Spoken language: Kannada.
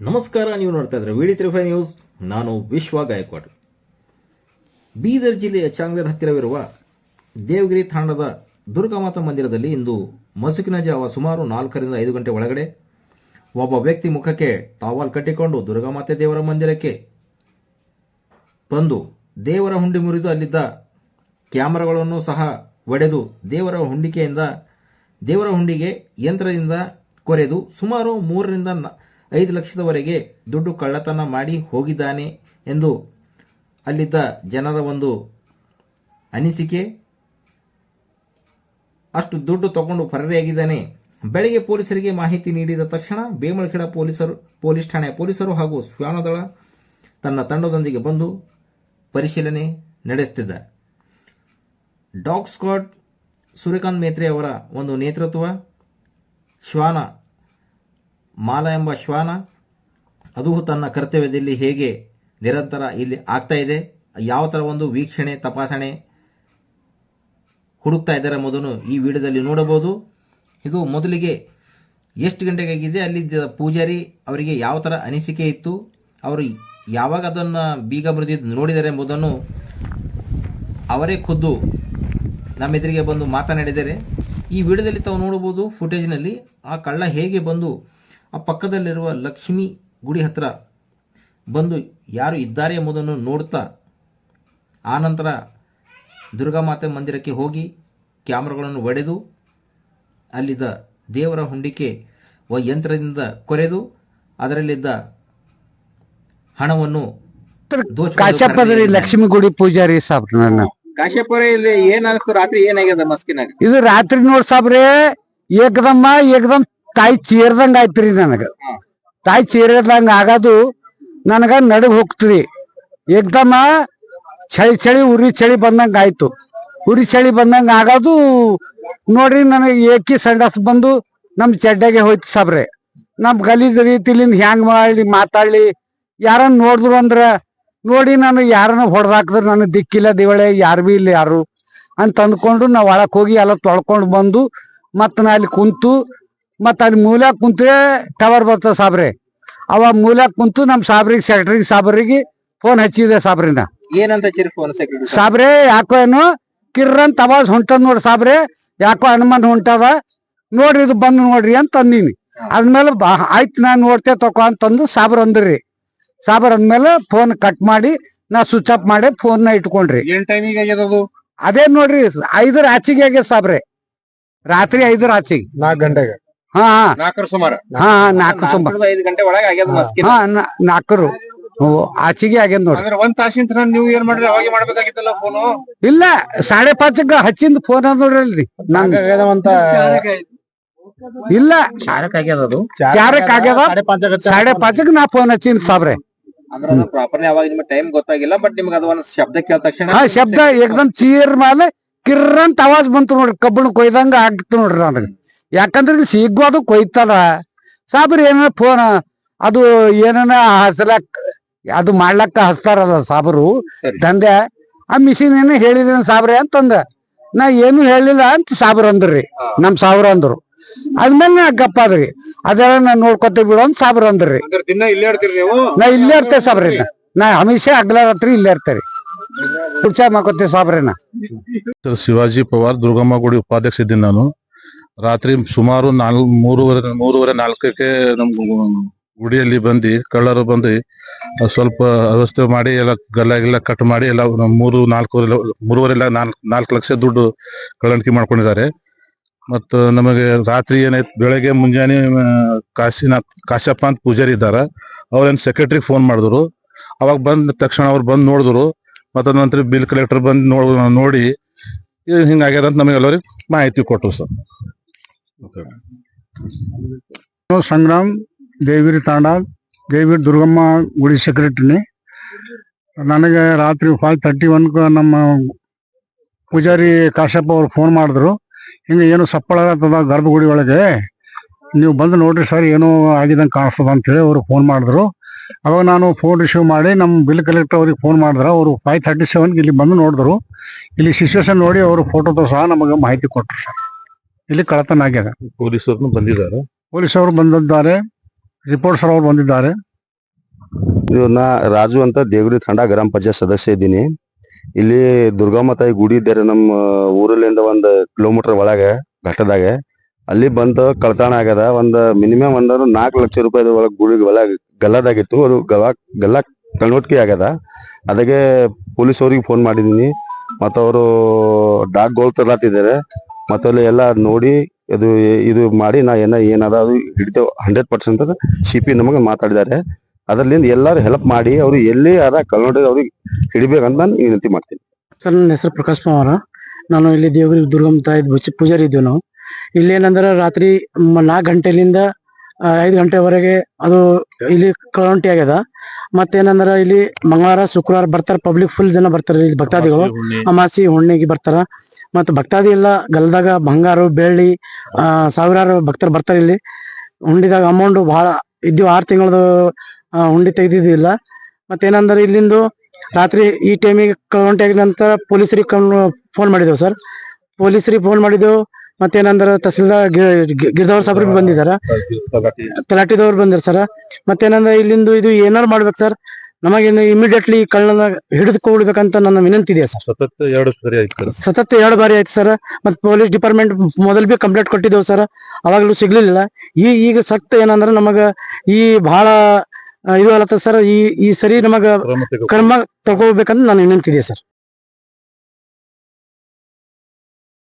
ನಮಸ್ಕಾರ, ನೀವು ನೋಡ್ತಾ ಇದ್ರೆ ವಿಡಿ ತ್ರಿಫೈ ನ್ಯೂಸ್. ನಾನು ವಿಶ್ವ ಗಾಯಕ್ವಾಡ್. ಬೀದರ್ ಜಿಲ್ಲೆಯ ಚಾಂಗ್ಲರ್ ಹತ್ತಿರವಿರುವ ದೇವಗಿರಿ ತಾಂಡದ ದುರ್ಗಾಮಾತಾ ಮಂದಿರದಲ್ಲಿ ಇಂದು ಮಸುಕಿನ ಜಾವ ಸುಮಾರು ನಾಲ್ಕರಿಂದ ಐದು ಗಂಟೆ ಒಳಗಡೆ ಒಬ್ಬ ವ್ಯಕ್ತಿ ಮುಖಕ್ಕೆ ಟಾವಲ್ ಕಟ್ಟಿಕೊಂಡು ದುರ್ಗಾಮಾತೆ ದೇವರ ಮಂದಿರಕ್ಕೆ ಬಂದು ದೇವರ ಹುಂಡಿ ಮುರಿದು ಅಲ್ಲಿದ್ದ ಕ್ಯಾಮರಾಗಳನ್ನು ಸಹ ಒಡೆದು ದೇವರ ಹುಂಡಿಕೆಯಿಂದ ದೇವರ ಹುಂಡಿಗೆ ಯಂತ್ರದಿಂದ ಕೊರೆದು ಸುಮಾರು ಮೂರರಿಂದ ಐದು ಲಕ್ಷದವರೆಗೆ ದುಡ್ಡು ಕಳ್ಳತನ ಮಾಡಿ ಹೋಗಿದ್ದಾನೆ ಎಂದು ಅಲ್ಲಿದ್ದ ಜನರ ಒಂದು ಅನಿಸಿಕೆ. ಅಷ್ಟು ದುಡ್ಡು ತಗೊಂಡು ಪರಾರಿಯಾಗಿದ್ದಾನೆ ಬೆಳಗ್ಗೆ ಪೊಲೀಸರಿಗೆ ಮಾಹಿತಿ ನೀಡಿದ ತಕ್ಷಣ ಬೇಮಳಖೇಡ ಪೊಲೀಸರು, ಪೊಲೀಸ್ ಠಾಣೆ ಪೊಲೀಸರು ಹಾಗೂ ಶ್ವಾನದಳ ತನ್ನ ತಂಡದೊಂದಿಗೆ ಬಂದು ಪರಿಶೀಲನೆ ನಡೆಸುತ್ತಿದ್ದಾರೆ. ಡಾಗ್ ಸ್ಕ್ವಾಡ್ ಸೂರ್ಯಕಾಂತ್ ಮೇತ್ರೆ ಅವರ ಒಂದು ನೇತೃತ್ವ, ಶ್ವಾನ ಮಾಲ ಎಂಬ ಶ್ವಾನ, ಅದು ತನ್ನ ಕರ್ತವ್ಯದಲ್ಲಿ ಹೇಗೆ ನಿರಂತರ ಇಲ್ಲಿ ಆಗ್ತಾ ಇದೆ, ಯಾವ ಥರ ಒಂದು ವೀಕ್ಷಣೆ, ತಪಾಸಣೆ ಹುಡುಕ್ತಾ ಇದ್ದಾರೆ ಎಂಬುದನ್ನು ಈ ವಿಡಿಯೋದಲ್ಲಿ ನೋಡಬಹುದು. ಇದು ಮೊದಲಿಗೆ ಎಷ್ಟು ಗಂಟೆಗಾಗಿದೆ, ಅಲ್ಲಿದ್ದ ಪೂಜಾರಿ ಅವರಿಗೆ ಯಾವ ಥರ ಅನಿಸಿಕೆ ಇತ್ತು, ಅವರು ಯಾವಾಗ ಅದನ್ನು ಬೀಗ ಮುರಿದಿದ್ದು ನೋಡಿದ್ದಾರೆ ಎಂಬುದನ್ನು ಅವರೇ ಖುದ್ದು ನಮ್ಮ ಎದುರಿಗೆ ಬಂದು ಮಾತನಾಡಿದ್ದಾರೆ. ಈ ವಿಡಿಯೋದಲ್ಲಿ ತಾವು ನೋಡಬಹುದು ಫುಟೇಜ್ನಲ್ಲಿ ಆ ಕಳ್ಳ ಹೇಗೆ ಬಂದು ಆ ಪಕ್ಕದಲ್ಲಿರುವ ಲಕ್ಷ್ಮಿ ಗುಡಿ ಹತ್ರ ಬಂದು ಯಾರು ಇದ್ದಾರೆ ಎಂಬುದನ್ನು ನೋಡ್ತಾ ಆನಂತರ ದುರ್ಗಾಮಾತೆ ಮಂದಿರಕ್ಕೆ ಹೋಗಿ ಕ್ಯಾಮ್ರಾಗಳನ್ನು ಒಡೆದು ಅಲ್ಲಿದ್ದ ದೇವರ ಹುಂಡಿಕೆ ವ ಯಂತ್ರದಿಂದ ಕೊರೆದು ಅದರಲ್ಲಿದ್ದ ಹಣವನ್ನು ದೋಚಿಕೊಂಡು ಕಾಶ್ಯಪದ್ರಿ ಲಕ್ಷ್ಮಿ ಗುಡಿ ಪೂಜಾರಿ ಸಾಬ್ ನನ್ನ. ಕಾಶ್ಯಪುರ ಇಲ್ಲಿ ಏನಾದ್ರು ರಾತ್ರಿ ಏನಾಗ್ಯದ ಮಸ್ಕಿನಾಗ? ಇದು ರಾತ್ರಿ ನೋಡ್ ಸಾಬ್ರೆ ಏಕದಮ್ಮ ಏಕದಮ್ ತಾಯಿ ಚೀರ್ದಂಗ ಆಯ್ತ್ರಿ ನನಗ. ತಾಯಿ ಚೀರದಂಗ ಆಗದು ನನಗ ನಡಗ್ ಹೋಗ್ತ್ರಿ ಏಕ್ದಮ ಚಳಿ ಚಳಿ ಉರಿ ಚಳಿ ಬಂದಂಗ ಆಯ್ತು. ಉರಿ ಚಳಿ ಬಂದಂಗ ಆಗೋದು ನೋಡ್ರಿ ನನಗೆ ಏಕಿ ಸಂಡಸ್ ಬಂದು ನಮ್ ಚಡ್ಡಗೆ ಹೋಯ್ತು ಸಾಬ್ರೆ. ನಮ್ ಗಲೀಜ್ ರೀತಿಲಿಂದ ಹ್ಯಾಂಗ್ ಮಾಡ್ಲಿ ಮಾತಾಡ್ಲಿ. ಯಾರನ್ನ ನೋಡಿದ್ರು ಅಂದ್ರ ನೋಡಿ ನಾನು ಯಾರನ್ನ ಹೊಡೆದಾಕದ್ರ ನನಗೆ ದಿಕ್ಕಿಲ್ಲ ದಿವಳೆ ಯಾರು ಬಿ ಇಲ್ಲ ಯಾರು. ಅಂತ ಅಂದ್ಕೊಂಡು ನಾವು ಒಳಕ್ ಹೋಗಿ ಎಲ್ಲ ತೊಳ್ಕೊಂಡು ಬಂದು ಮತ್ತೆ ನಾ ಅಲ್ಲಿ ಕುಂತು ಮತ್ತ ಅಲ್ಲಿ ಮೂಲ್ಯಾಗ ಕುಂತೇ ಟವರ್ ಬರ್ತದೆ ಸಾಬ್ರೆ. ಅವ ಮೂಲ್ಯಾಗ ಕುಂತು ನಮ್ಮ ಸಾಬ್ರಿಗೆ ಸೆಕ್ರೆಟರಿ ಸಾಬ್ರಿಗೆ ಫೋನ್ ಹಚ್ಚಿದೆ ಸಾಬ್ರಿನ. ಏನಂತ ಸಾಬ್ರೆ? ಯಾಕೋ ಏನು ಕಿರ್ರಂತ ಅವಾಜ್ ಹೊಂಟದ್ ನೋಡ್ರಿ ಸಾಬ್ರೆ ಯಾಕೋ ಹನುಮಾನ್ ಹೊಂಟದ ನೋಡ್ರಿ ಇದು ಬಂದು ನೋಡ್ರಿ ಅಂತ ಅಂದೀನಿ. ಅದ್ಮೇಲೆ ಆಯ್ತು ನಾನು ನೋಡ್ತೆ ತಕೋ ಅಂತಂದು ಸಾಬ್ರ ಅಂದ್ರಿ. ಸಾಬ್ರ ಅಂದ್ಮೇಲೆ ಫೋನ್ ಕಟ್ ಮಾಡಿ ನಾ ಸ್ವಿಚ್ ಆಫ್ ಮಾಡಿ ಫೋನ್ನ ಇಟ್ಕೊಂಡ್ರಿ. ಏನ್ ಟೈಮಿಗೆ ಆಗ್ಯದ ಅದು? ಅದೇ ನೋಡ್ರಿ ಐದರ ಆಚೆಗೆ ಆಗ್ಯದ ಸಾಬ್ರೆ. ರಾತ್ರಿ ಐದರ ಆಚೆಗೆ. ನಾಲ್ಕು ಗಂಟೆಗೆ. ಹಾ ಹಾ. ನಾಲ್ಕರ ಸುಮಾರ. ಹಾ ನಾಲ್ಕು ತುಂಬ ಐದು ಗಂಟೆ ಒಳಗೆ ಆಗ್ಯದ ಮಸ್ಕಿನ. ಹಾ ನಾ- ನಾಲ್ಕರು. ಓ, ಆಚೆಗೆ ಆಗ್ಯದ ನೋಡ್ರಿ. ಅಂದ್ರೆ ಒಂದ್ ತಾಸಿನ ನೀವು ಏನ್ ಮಾಡ್ರಿ ಅವಾಗ ಮಾಡ್ಬೇಕಾಗಿತ್ತಲ್ಲ ಫೋನ್ ಇಲ್ಲ ಸಾಡೆ ಪಾಚಕ್ಕ ಹಚ್ಚಿಂದ ಫೋನ್ ಅದ ನೋಡ್ರಿ ಅಲ್ರಿ ನನ್ ಇಲ್ಲ. ಚಾರಕ್ ಆಗ್ಯದ ಅದು. ಚಾರಕ್ ಆಗ್ಯದ ಸಾಡೆ ಪಾಚಕ್ ನಾ ಫೋನ್ ಹಚ್ಚಿನ ಸಾಬ್ರೆ. ಅಂದ್ರೆ ಅದು ಪ್ರಾಪರ್ಲಿ ಅವಾಗ ನಿಮ್ಗೆ ಟೈಮ್ ಗೊತ್ತಾಗಿಲ್ಲ ಬಟ್ ನಿಮ್ಗೆ ಅದು ಒಂದ್ ಶಬ್ದ ಕೇಳಿದ ತಕ್ಷಣ ಹಾ ಶಬ್ದ ಏಕದಮ್ ಚೀರ್ ಮೇಲೆ ಕಿರ್ರಂತ ಆವಾಜ್ ಬಂತು ನೋಡ್ರಿ. ಕಬ್ಬಣ ಕೊಯ್ದಂಗ ಆಗ್ತು ನೋಡ್ರಿ ನನಗೆ. ಯಾಕಂದ್ರೆ ಸಿಗ್ಗು ಅದು ಕೊಯ್ತದ. ಸಾಬ್ರಿ ಏನ ಫೋನ್ ಅದು ಏನನ ಹಸ್ಲಕ್ ಅದು ಮಾಡ್ಲಕ್ಕ ಹಚ್ತಾರಲ್ಲ ಸಾಬ್ರು ದಂದೆ ತಂದೆ ಆ ಮಿಷಿನ್ ಏನ ಹೇಳಿದ ಸಾಬ್ರಿ ಅಂತಂದ. ನಾ ಏನು ಹೇಳಿಲ್ಲ ಅಂತ ಸಾಬ್ರ ಅಂದ್ರಿ ನಮ್ ಸಾಬ್ರ ಅಂದ್ರು. ಅದ್ಮೇಲೆ ನಾ ಗಪ್ಪ ಅದ್ರಿ ಅದೆಲ್ಲ ನಾ ನೋಡ್ಕೊತೀವಿ ಬಿಡು ಅಂತ ಸಾಬ್ರ ಅಂದ್ರಿ. ನಾ ಇಲ್ಲೇ ಇರ್ತೇವೆ ಸಾಬ್ರಿ ನಾ. ಹಮೇಶ ಅಗ್ಲ ರಾತ್ರಿ ಇಲ್ಲೇ ಇರ್ತೇರಿ. ಕುರ್ಚ ಮಾಡ್ಕೊತೀವಿ ಸಾಬ್ರೇನ ಸರ್ ಶಿವಾಜಿ ಪವಾರ್ ದುರ್ಗಮ್ಮ ಗುಡಿ ಉಪಾಧ್ಯಕ್ಷ ಇದ್ದೀನಿ ನಾನು. ರಾತ್ರಿ ಸುಮಾರು ನಾಲ್ ಮೂರುವರೆ ಮೂರುವರೆ ನಾಲ್ಕಕ್ಕೆ ನಮ್ ಗುಡಿಯಲ್ಲಿ ಬಂದು, ಕಳ್ಳರು ಬಂದು, ಸ್ವಲ್ಪ ವ್ಯವಸ್ಥೆ ಮಾಡಿ, ಎಲ್ಲ ಗಲ್ಲ ಗಿಲ್ಲ ಕಟ್ ಮಾಡಿ, ಎಲ್ಲ ಮೂರು, ನಾಲ್ಕೂವರೆ ಮೂರುವರೆ ನಾಲ್ಕು ನಾಲ್ಕು ಲಕ್ಷ ದುಡ್ಡು ಕಳ್ಳಣಿಕೆ ಮಾಡ್ಕೊಂಡಿದ್ದಾರೆ. ಮತ್ತು ನಮಗೆ ರಾತ್ರಿ ಏನಾಯ್ತು, ಬೆಳಗ್ಗೆ ಮುಂಜಾನೆ ಕಾಶಿನಾಥ್ ಕಾಶಪ್ಪ ಅಂತ ಪೂಜಾರಿ ಇದ್ದಾರೆ. ಅವ್ರೇನು ಸೆಕ್ರೆಟರಿ ಫೋನ್ ಮಾಡಿದ್ರು. ಅವಾಗ ಬಂದ ತಕ್ಷಣ ಅವ್ರು ಬಂದು ನೋಡಿದ್ರು. ಮತ್ತು ನಂತರ ಬಿಲ್ ಕಲೆಕ್ಟರ್ ಬಂದು ನೋಡ್ ಹಿಂಗಾಗ್ಯದ ಅಂತ ನಮಗೆ ಎಲ್ಲರಿಗೆ ಮಾಹಿತಿ ಕೊಟ್ಟರು ಸರ್. ಸಂಗ್ರಾಮ್. ದೇವಿರಿ ತಾಂಡ. ದೇವಿರಿ ದುರ್ಗಮ್ಮ ಗುಡಿ ಸೆಕ್ರೆಟರಿನಿ ನನಗೆ ರಾತ್ರಿ ಫೈವ್ ತರ್ಟಿ ಒನ್ಗೆ ನಮ್ಮ ಪೂಜಾರಿ ಕಾಶ್ಯಪ್ಪ ಅವ್ರು ಫೋನ್ ಮಾಡಿದ್ರು. ಹಿಂಗೆ ಏನು ಸಪ್ಪಳ ಆಗ್ತದ ಗರ್ಭಗುಡಿ ಒಳಗೆ? ನೀವು ಬಂದು ನೋಡ್ರಿ ಸರ್ ಏನೋ ಆಗಿದಂಗೆ ಕಾಣಿಸ್ತದ ಅಂತೇಳಿ ಅವರು ಫೋನ್ ಮಾಡಿದ್ರು. ಅವಾಗ ನಾನು ಫೋನ್ ರಿಸೀವ್ ಮಾಡಿ ನಮ್ಮ ಬಿಲ್ ಕಲೆಕ್ಟರ್ ಅವ್ರಿಗೆ ಫೋನ್ ಮಾಡಿದ್ರು. ಅವರು ಫೈವ್ ತರ್ಟಿ ಸೆವೆನ್ಗೆ ಇಲ್ಲಿ ಬಂದು ನೋಡಿದ್ರು. ಇಲ್ಲಿ ಸಿಚುವೇಶನ್ ನೋಡಿ ಅವರು ಫೋಟೋದು ಸಹ ನಮಗೆ ಮಾಹಿತಿ ಕೊಟ್ಟರು ಸರ್ ಇಲ್ಲಿ ಕಳತನ ಆಗ್ಯದ. ಪೊಲೀಸರು ಬಂದಿದ್ದಾರೆ. ಪೊಲೀಸ್ ಅವರು ಬಂದಿದ್ದಾರೆ ರಿಪೋರ್ಟ್ಸ್ ಅವರು ಬಂದಿದ್ದಾರೆ. ಇವನ್ನ ನಾ ರಾಜು ಅಂತ ದೇವರಿ ತಂಡ ಗ್ರಾಮ ಪಂಚಾಯತ್ ಸದಸ್ಯ ಇದ್ದೀನಿ. ಇಲ್ಲಿ ದುರ್ಗಮ್ಮ ತಾಯಿ ಗುಡಿ ಇದ್ದಾರೆ ನಮ್ಮ ಊರಲ್ಲಿಂದ ಒಂದು ಕಿಲೋಮೀಟರ್ ಒಳಗೆ ಘಟ್ಟದಾಗ ಅಲ್ಲಿ ಬಂದು ಕಳತಾಣ ಆಗ್ಯದ. ಒಂದ್ ಮಿನಿಮಮ್ ಒಂದು ನಾಲ್ಕು ಲಕ್ಷ ರೂಪಾಯಿ ಒಳಗೆ ಗುಡಿ ಒಳಗೆ ಗಲ್ಲದಾಗಿತ್ತು. ಅದು ಗಲ್ಲ ಗಲ್ಲ ಕಣ್ವಟ್ಕೆ ಆಗ್ಯದ. ಅದಕ್ಕೆ ಪೊಲೀಸ್ ಅವ್ರಿಗೆ ಫೋನ್ ಮಾಡಿದೀನಿ ಮತ್ತ ಅವರು ಗೋಲ್ ತರ್ಲಾತಿದ್ದಾರೆ. ಮತ್ತೆ ಅಲ್ಲಿ ಎಲ್ಲ ನೋಡಿ ಇದು ಇದು ಮಾಡಿ ನಾ ಏನ ಏನದ ಅದು ಹಿಡಿತೇವೆ ಹಂಡ್ರೆಡ್ ಪರ್ಸೆಂಟ್ ಸಿ ಪಿ ನಮಗೆ ಮಾತಾಡಿದ್ದಾರೆ ಅದರಲ್ಲಿಂದ ಎಲ್ಲರೂ ಹೆಲ್ಪ್ ಮಾಡಿ ಅವ್ರು ಎಲ್ಲಿ ಅದ ಕನ್ನಡ ಅವ್ರಿಗೆ ಹಿಡಿಬೇಕಂತ ನಾನು ವಿನಂತಿ ಮಾಡ್ತೀನಿ. ಸರ್, ನನ್ನ ಹೆಸರು ಪ್ರಕಾಶ್ ಪವಾರ. ನಾನು ಇಲ್ಲಿ ದೇವರಿಗೆ ದುರ್ಗಮ್ಮ ತಾಯಿ ಪೂಜಾರಿ ಇದ್ದೇವೆ ನಾವು. ಇಲ್ಲಿ ಏನಂದ್ರೆ ರಾತ್ರಿ ನಾಲ್ಕು ಗಂಟೆಲಿಂದ ಐದು ಗಂಟೆವರೆಗೆ ಅದು ಇಲ್ಲಿ ಕಳವಂಟಿ ಆಗ್ಯದ. ಮತ್ತೇನಂದ್ರ ಇಲ್ಲಿ ಮಂಗಳವಾರ ಶುಕ್ರವಾರ ಬರ್ತಾರ ಪಬ್ಲಿಕ್ ಫುಲ್ ಜನ ಬರ್ತಾರೆ ಇಲ್ಲಿ ಭಕ್ತಾದಿಗಳು. ಅಮಾಸಿ ಹುಣ್ಣಿಗೆ ಬರ್ತಾರ. ಮತ್ತ ಭಕ್ತಾದಿ ಎಲ್ಲ ಗಲ್ದಾಗ ಬಂಗಾರ ಬೆಳ್ಳಿ ಸಾವಿರಾರು ಭಕ್ತರು ಬರ್ತಾರೆ ಇಲ್ಲಿ. ಹುಂಡಿದಾಗ ಅಮೌಂಟ್ ಬಹಳ ಇದ್ದೀವಿ ಆರು ತಿಂಗಳದು ಹುಂಡಿ ತೆಗ್ದಿದ್ದಿಲ್ಲ. ಮತ್ತೇನಂದ್ರೆ ಇಲ್ಲಿಂದು ರಾತ್ರಿ ಈ ಟೈಮಿಗೆ ಕೌಂಟಿ ಆಗಿದ ನಂತರ ಪೊಲೀಸರಿಗೆ ಫೋನ್ ಮಾಡಿದೆವು ಸರ್. ಪೊಲೀಸರಿಗೆ ಫೋನ್ ಮಾಡಿದೆವು. ಮತ್ತೇನಂದ್ರ ತಹಸೀಲ್ದಾರ್ ಗಿರ್ದವ್ರ ಸಾಬ್ರಿಗೆ ಬಂದಿದಾರ ತಲಾಟಿದವ್ರು ಬಂದಿರ ಸರ್. ಮತ್ತೇನಂದ್ರ ಇಲ್ಲಿಂದು ಇದು ಏನಾರು ಮಾಡ್ಬೇಕು ಸರ್? ನಮಗೆ ಇಮಿಡಿಯೇಟ್ಲಿ ಕಳ್ಳನ ಹಿಡಿದುಕೊಳ್ಬೇಕಂತ ನನ್ನ ವಿನಂತಿ ಇದೆ ಸರ್. ಸತತ ಎರಡು ಸರಿ ಆಯ್ತು ಸತತ ಎರಡು ಬಾರಿ ಆಯ್ತು ಸರ್. ಮತ್ತೆ ಪೊಲೀಸ್ ಡಿಪಾರ್ಟ್ಮೆಂಟ್ ಮೊದಲು ಬಿ ಕಂಪ್ಲೇಂಟ್ ಕೊಟ್ಟಿದ್ದೇವೆ ಸರ್. ಅವಾಗಲೂ ಸಿಗ್ಲಿಲ್ಲ. ಈ ಈಗ ಸಕ್ತ ಏನಂದ್ರ ನಮಗ ಈ ಬಹಳ ಇದು ಅಲತ್ತ ಸರ್. ಈ ಈ ಸರಿ ನಮಗ ಕ್ರಮ ತಗೋಬೇಕಂತ ನಾನು ವಿನಂತಿ ಇದೆ ಸರ್.